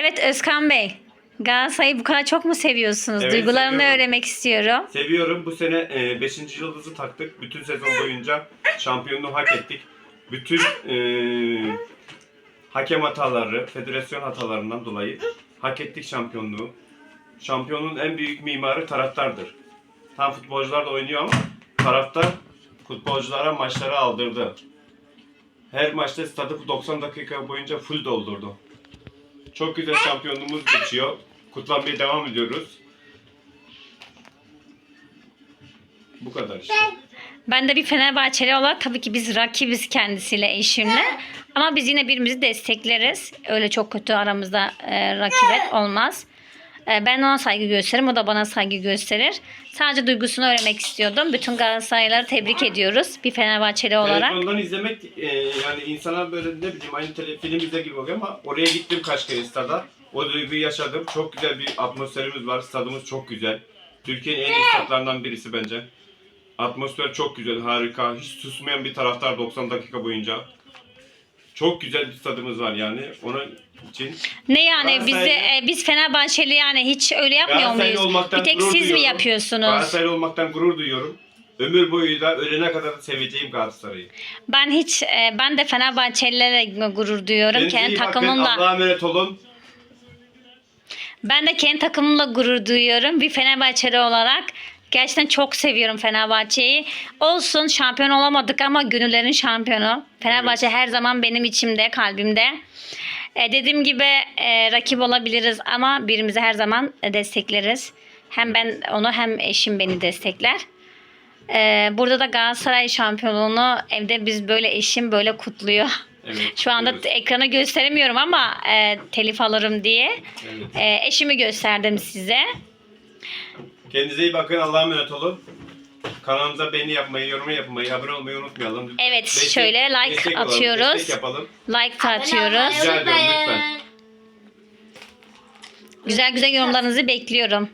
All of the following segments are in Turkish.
Evet Özkan Bey. Galatasaray'ı bu kadar çok mu seviyorsunuz? Evet, Duygularını seviyorum. öğrenmek istiyorum. Seviyorum. Bu sene 5. yıldızı taktık. Bütün sezon boyunca şampiyonluğu hak ettik. Bütün e, hakem hataları, federasyon hatalarından dolayı hak ettik şampiyonluğu. Şampiyonluğun en büyük mimarı taraftardır. Tam futbolcular da oynuyor ama taraftar futbolculara maçları aldırdı. Her maçta stadı 90 dakika boyunca full doldurdu. Çok güzel şampiyonluğumuz geçiyor. Kutlanmaya devam ediyoruz. Bu kadar işte. Ben de bir Fenerbahçeli olarak tabii ki biz rakibiz kendisiyle eşimle. Ama biz yine birbirimizi destekleriz. Öyle çok kötü aramızda e, rakibet olmaz. E, ben ona saygı gösteririm. O da bana saygı gösterir. Sadece duygusunu öğrenmek istiyordum. Bütün Galatasaraylıları tebrik ediyoruz. Bir Fenerbahçeli olarak. Telefondan izlemek e, yani insana böyle ne bileyim aynı tele, film izle gibi oluyor ama oraya gittim kaç kere stada. O duyguyu yaşadım. Çok güzel bir atmosferimiz var. Stadımız çok güzel. Türkiye'nin en iyi stadlarından birisi bence. Atmosfer çok güzel, harika. Hiç susmayan bir taraftar 90 dakika boyunca. Çok güzel bir stadımız var yani. Onun için Ne yani bizi e, biz Fenerbahçeli yani hiç öyle yapmıyor Galatasaraylı muyuz? olmaktan Bir tek gurur siz mi duyuyorum. yapıyorsunuz? Galatasaraylı olmaktan gurur duyuyorum. Ömür boyu da ölene kadar da seveceğim Galatasaray'ı. Ben hiç e, ben de Fenerbahçelilerle gurur duyuyorum. Kendinize Kendi iyi bakın. takımımla Allah'a emanet olun. Ben de kendi takımımla gurur duyuyorum. Bir Fenerbahçeli olarak gerçekten çok seviyorum Fenerbahçe'yi. Olsun şampiyon olamadık ama gönüllerin şampiyonu. Fenerbahçe her zaman benim içimde, kalbimde. E, dediğim gibi e, rakip olabiliriz ama birbirimizi her zaman destekleriz. Hem ben onu hem eşim beni destekler. E, burada da Galatasaray şampiyonluğunu evde biz böyle eşim böyle kutluyor. Evet, Şu anda kutluyoruz. ekrana gösteremiyorum ama e, telif alırım diye. Evet. E, eşimi gösterdim size. Kendinize iyi bakın. Allah'a emanet olun. Kanalımıza beğeni yapmayı, yorum yapmayı, abone olmayı unutmayalım. Evet, Destek- şöyle like destek olalım, atıyoruz. Destek yapalım. Like da atıyoruz. Rica ediyorum lütfen. Güzel güzel yorumlarınızı bekliyorum.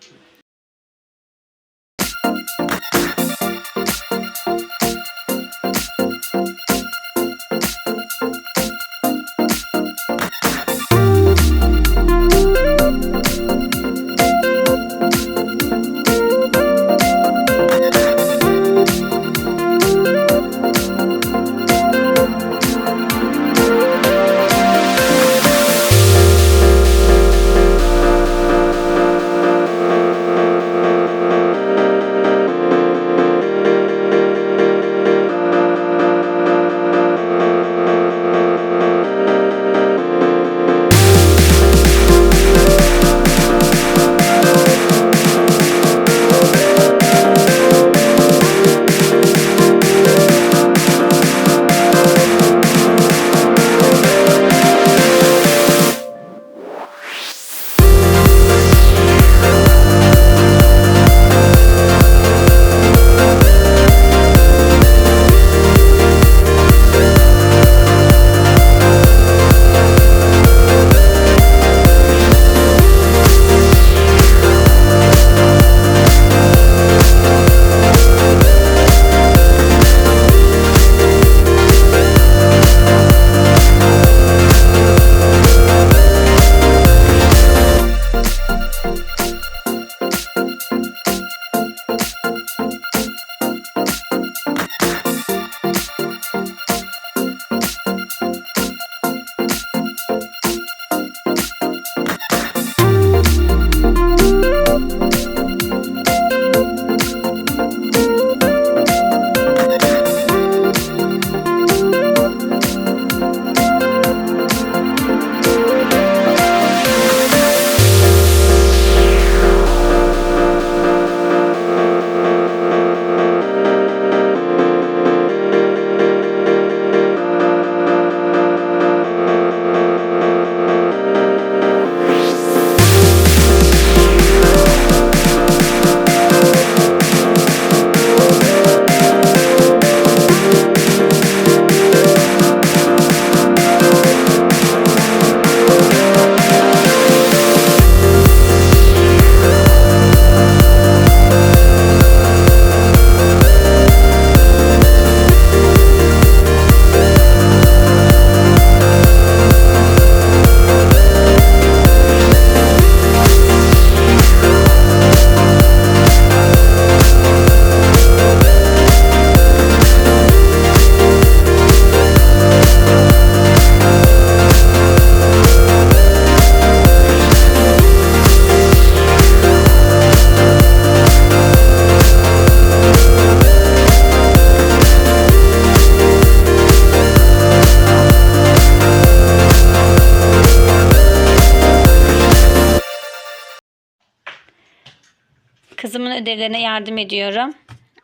Kızımın ödevlerine yardım ediyorum.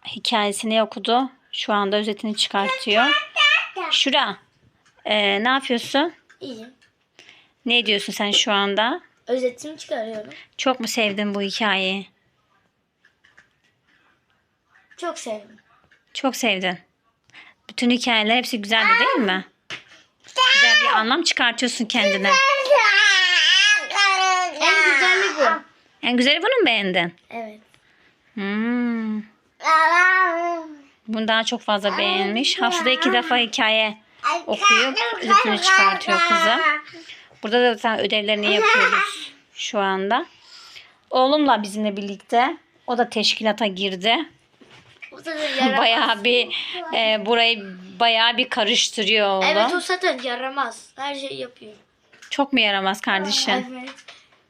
Hikayesini okudu. Şu anda özetini çıkartıyor. Şura. ee, ne yapıyorsun? İyiyim. Ne diyorsun sen şu anda? Özetimi çıkarıyorum. Çok mu sevdin bu hikayeyi? Çok sevdim. Çok sevdin. Bütün hikayeler hepsi güzeldi değil mi? Güzel bir anlam çıkartıyorsun kendine. En güzeli bu. En güzeli bunu mu beğendin? Evet. Hmm. Bunu daha çok fazla beğenmiş. Haftada iki defa hikaye okuyup özetini çıkartıyor kızım. Burada da zaten ödevlerini yapıyoruz şu anda. Oğlumla bizimle birlikte. O da teşkilata girdi. Bayağı bir e, burayı bayağı bir karıştırıyor oğlum. Evet o zaten yaramaz. Her şeyi yapıyor. Çok mu yaramaz kardeşim? Evet.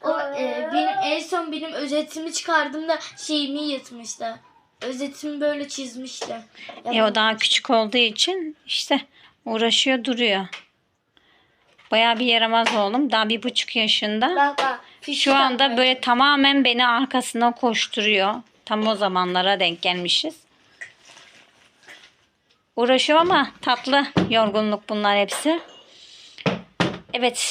O e, benim en son benim özetimi çıkardığımda şeyimi yırtmıştı. Özetimi böyle çizmişti. E o daha küçük olduğu için işte uğraşıyor duruyor. Bayağı bir yaramaz oğlum. Daha bir buçuk yaşında. Bak bak. Şu anda böyle tamamen beni arkasına koşturuyor. Tam o zamanlara denk gelmişiz. Uğraşıyor ama tatlı yorgunluk bunlar hepsi. Evet.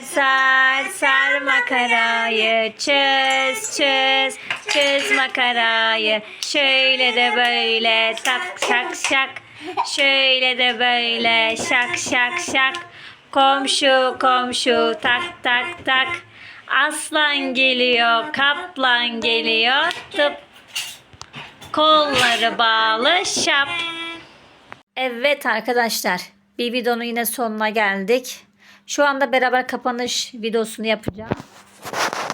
Sar sar makarayı çöz çöz çöz makarayı. Şöyle de böyle tak şak şak. Şöyle de böyle şak şak şak. Komşu komşu tak tak tak. Aslan geliyor kaplan geliyor. Tıp. Kolları bağlı şap. Evet arkadaşlar bir videonun yine sonuna geldik. Şu anda beraber kapanış videosunu yapacağım.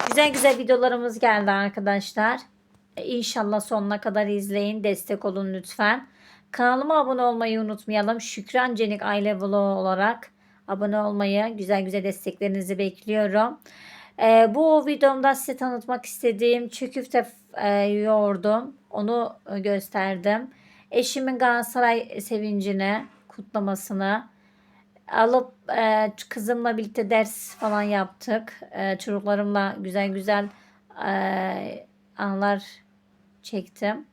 Güzel güzel videolarımız geldi arkadaşlar. E, İnşallah sonuna kadar izleyin. Destek olun lütfen. Kanalıma abone olmayı unutmayalım. Şükran Cenik Aile Vlogu olarak abone olmayı, güzel güzel desteklerinizi bekliyorum. E, bu videomda size tanıtmak istediğim çiğ köfte e, yoğurdum. Onu gösterdim. Eşimin Galatasaray sevincini, kutlamasını alıp e, kızımla birlikte ders falan yaptık. E, çocuklarımla güzel güzel e, anlar çektim.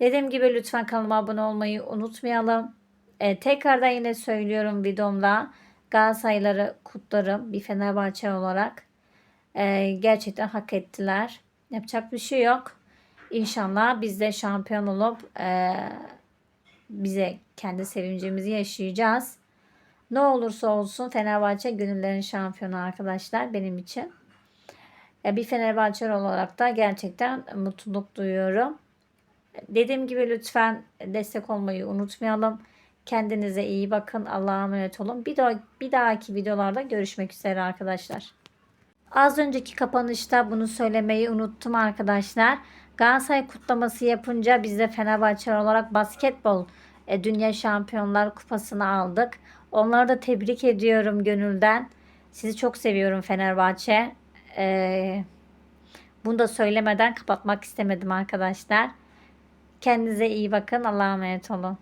Dediğim gibi lütfen kanalıma abone olmayı unutmayalım. E, tekrardan yine söylüyorum videomda Galatasarayları kutlarım bir Fenerbahçe olarak. E, gerçekten hak ettiler. Yapacak bir şey yok. İnşallah biz de şampiyon olup e, bize kendi sevincimizi yaşayacağız. Ne olursa olsun Fenerbahçe gönüllerin şampiyonu arkadaşlar benim için. E, bir Fenerbahçe olarak da gerçekten mutluluk duyuyorum. Dediğim gibi lütfen destek olmayı unutmayalım. Kendinize iyi bakın. Allah'a emanet olun. Bir, daha, bir dahaki videolarda görüşmek üzere arkadaşlar. Az önceki kapanışta bunu söylemeyi unuttum arkadaşlar. Galatasaray kutlaması yapınca biz de Fenerbahçe olarak basketbol e, Dünya Şampiyonlar Kupası'nı aldık. Onları da tebrik ediyorum gönülden. Sizi çok seviyorum Fenerbahçe. E, bunu da söylemeden kapatmak istemedim arkadaşlar. Kendinize iyi bakın. Allah'a emanet olun.